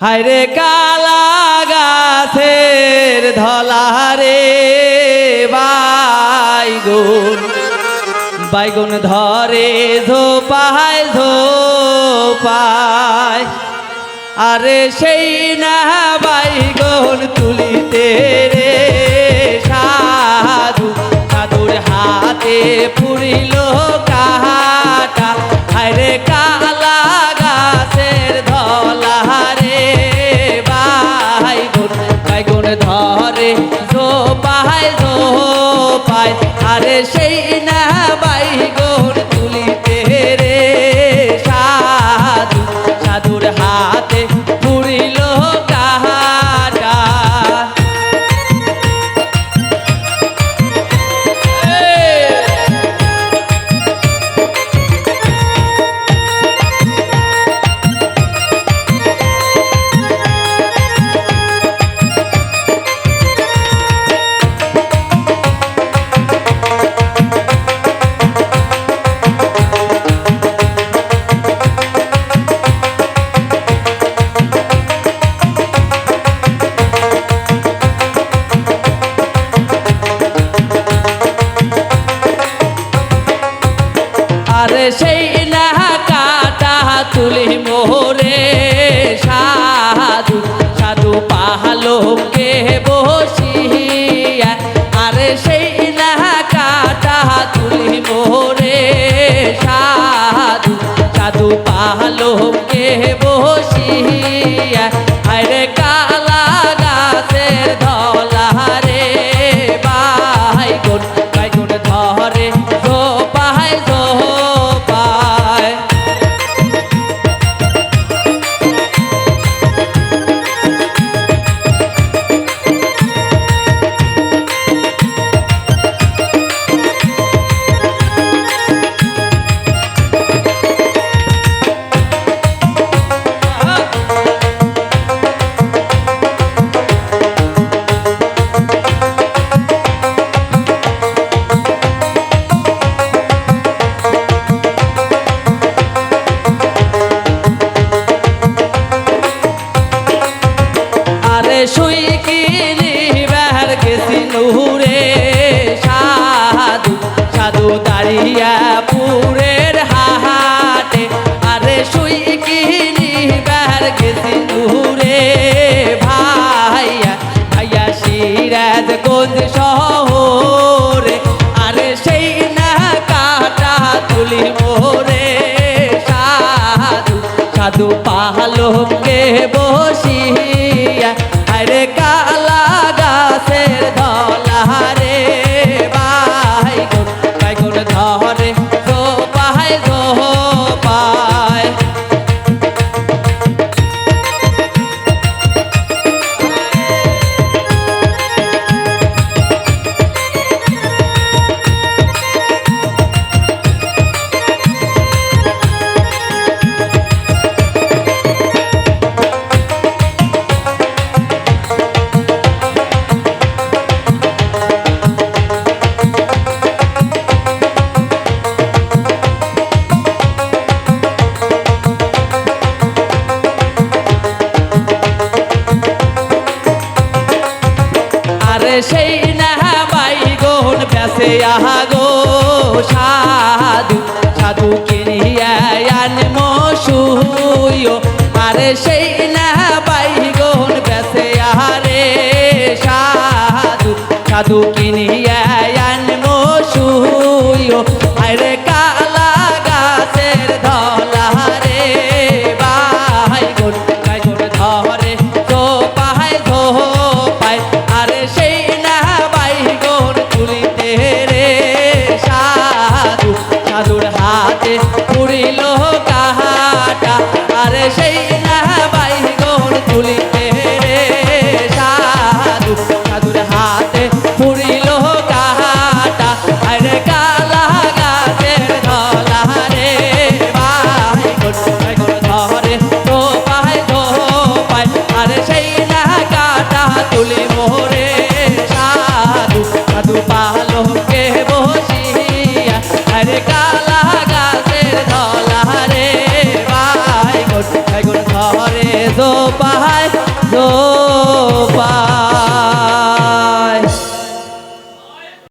হায়রে কালা গাছের ধলারে বাইগুন। বাইগুন ধরে ধোপায় ধোপায় আরে সেই না বাইগুন তুলিতে রে। সেই না কাটা তুলি মোরে সাধু সাধু পাহালোকে বসি আরে সেই না কাটা তুলি মোরে সাধু সাধু পাহালোকে গেছি সাধু সাধু দাঁড়িয়া পুরের হাটে আরে শুই কিনি বেহার গেছি নুরে ভাইয়া ভাইয়া সিরাজ গঞ্জ শহরে। আরে সেই না কাটা তুলি মোরে সাধু সাধু পাহালোকে বসিয়া আরে কালা সেই না বাই গোন ব্যাসে, আহা গো সাধু সাধু কিনিয়া মশুয় আরে সেই না বাই গোন ব্যাসে আহারে সাধু সাধু কিনিয়া মশুয় আরে কা